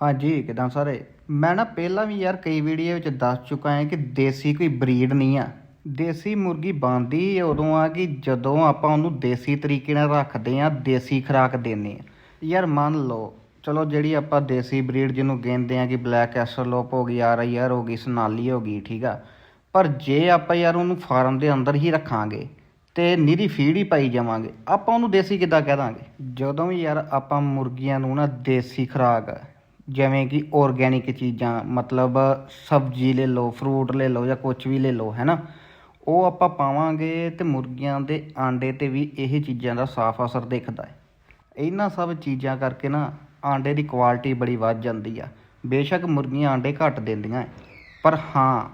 ਹਾਂਜੀ, ਕਿਦਾਂ ਸਾਰੇ? ਮੈਂ ਨਾ ਪਹਿਲਾਂ ਵੀ ਯਾਰ ਕਈ ਵੀਡੀਓ ਵਿੱਚ ਦੱਸ ਚੁੱਕਾ ਹਾਂ ਕਿ ਦੇਸੀ ਕੋਈ ਬਰੀਡ ਨਹੀਂ ਆ। ਦੇਸੀ ਮੁਰਗੀ ਬਣਦੀ ਉਦੋਂ ਆ ਕਿ ਜਦੋਂ ਆਪਾਂ ਉਹਨੂੰ ਦੇਸੀ ਤਰੀਕੇ ਨਾਲ ਰੱਖਦੇ ਆ ਦੇਸੀ ਖੁਰਾਕ ਦਿੰਦੇ ਆ ਯਾਰ ਮੰਨ ਲਓ, ਚਲੋ ਜਿਹੜੀ ਆਪਾਂ ਦੇਸੀ ਬਰੀਡ ਜਿਹਨੂੰ ਕਹਿੰਦੇ ਆ ਕਿ ਬਲੈਕ ਐਸਲੋਪ ਹੋ ਗਈ ਆਰ ਆਈ ਆਰ ਹੋ ਗਈ, ਸਨਾਲੀ ਹੋ ਗਈ, ਠੀਕ ਆ। ਪਰ ਜੇ ਆਪਾਂ ਯਾਰ ਉਹਨੂੰ ਫਾਰਮ ਦੇ ਅੰਦਰ ਹੀ ਰੱਖਾਂਗੇ ਤੇ ਨਿਰੀ ਫੀਡ ਹੀ ਪਾਈ ਜਾਵਾਂਗੇ, ਆਪਾਂ ਉਹਨੂੰ ਦੇਸੀ ਕਿੱਦਾਂ ਕਹਿ ਦਾਂਗੇ? ਜਦੋਂ ਵੀ ਯਾਰ ਆਪਾਂ ਮੁਰਗੀਆਂ ਨੂੰ ਨਾ ਦੇਸੀ ਖੁਰਾਕ ਜਿਵੇਂ ਕਿ ਔਰਗੈਨਿਕ ਚੀਜ਼ਾਂ ਮਤਲਬ ਸਬਜ਼ੀ ਲੈ ਲਓ ਫਰੂਟ ਲੈ ਲਓ ਜਾਂ ਕੁਝ ਵੀ ਲੈ ਲਓ ਹੈ ਨਾ ਉਹ ਆਪਾਂ ਪਾਵਾਂਗੇ ਤੇ ਮੁਰਗੀਆਂ ਦੇ ਆਂਡੇ ਤੇ ਵੀ ਇਹ ਚੀਜ਼ਾਂ ਦਾ ਸਾਫ਼ ਅਸਰ ਦਿਖਦਾ ਹੈ। ਇਹਨਾਂ ਸਭ ਚੀਜ਼ਾਂ ਕਰਕੇ ਨਾ ਆਂਡੇ ਦੀ ਕੁਆਲਿਟੀ ਬੜੀ ਵੱਧ ਜਾਂਦੀ ਆ। ਬੇਸ਼ੱਕ ਮੁਰਗੀਆਂ ਆਂਡੇ ਘੱਟ ਦਿੰਦੀਆਂ ਹੈ, ਪਰ ਹਾਂ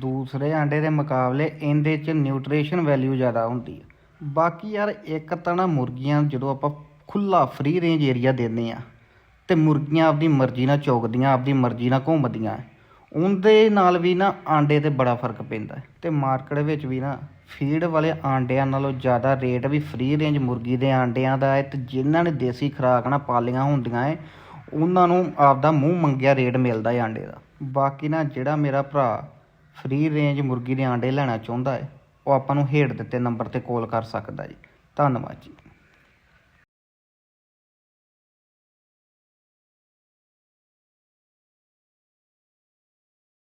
ਦੂਸਰੇ ਆਂਡੇ ਦੇ ਮੁਕਾਬਲੇ ਇਹਦੇ 'ਚ ਨਿਊਟ੍ਰੀਸ਼ਨ ਵੈਲਿਊ ਜ਼ਿਆਦਾ ਹੁੰਦੀ ਹੈ ਬਾਕੀ ਯਾਰ ਇੱਕ ਤਾਂ ਨਾ ਮੁਰਗੀਆਂ ਜਦੋਂ ਆਪਾਂ ਖੁੱਲਾ ਫ੍ਰੀ ਰੇਂਜ ਏਰੀਆ ਦਿੰਦੇ ਆ ਤੇ ਮੁਰਗੀਆਂ ਆਪਦੀ ਮਰਜ਼ੀ ਨਾਲ ਚੁਗਦੀਆਂ, ਆਪਦੀ ਮਰਜ਼ੀ ਨਾਲ ਘੁੰਮਦੀਆਂ। ਉਹਦੇ ਨਾਲ ਵੀ ਨਾ ਆਂਡੇ ਤੇ ਬੜਾ ਫ਼ਰਕ ਪੈਂਦਾ ਹੈ ਤੇ ਮਾਰਕੀਟ ਵਿੱਚ ਵੀ ਨਾ ਫੀਡ ਵਾਲੇ ਆਂਡਿਆਂ ਨਾਲੋਂ ਜ਼ਿਆਦਾ ਰੇਟ ਵੀ ਫ੍ਰੀ ਰੇਂਜ ਮੁਰਗੀ ਦੇ ਆਂਡਿਆਂ ਦਾ ਹੈ ਤੇ ਜਿਨ੍ਹਾਂ ਨੇ ਦੇਸੀ ਖੁਰਾਕ ਨਾਲ ਪਾਲੀਆਂ ਹੁੰਦੀਆਂ ਹੈ, ਉਹਨਾਂ ਨੂੰ ਆਪਦਾ ਮੂੰਹ ਮੰਗਿਆ ਰੇਟ ਮਿਲਦਾ ਹੈ ਆਂਡੇ ਦਾ। ਬਾਕੀ ਨਾ ਜਿਹੜਾ ਮੇਰਾ ਭਰਾ ਫ੍ਰੀ ਰੇਂਜ ਮੁਰਗੀ ਦੇ ਆਂਡੇ ਲੈਣਾ ਚਾਹੁੰਦਾ ਹੈ, ਉਹ ਆਪਾਂ ਨੂੰ ਹੇਠ ਦਿੱਤੇ ਨੰਬਰ ਤੇ ਕਾਲ ਕਰ ਸਕਦਾ ਜੀ। ਧੰਨਵਾਦ ਜੀ।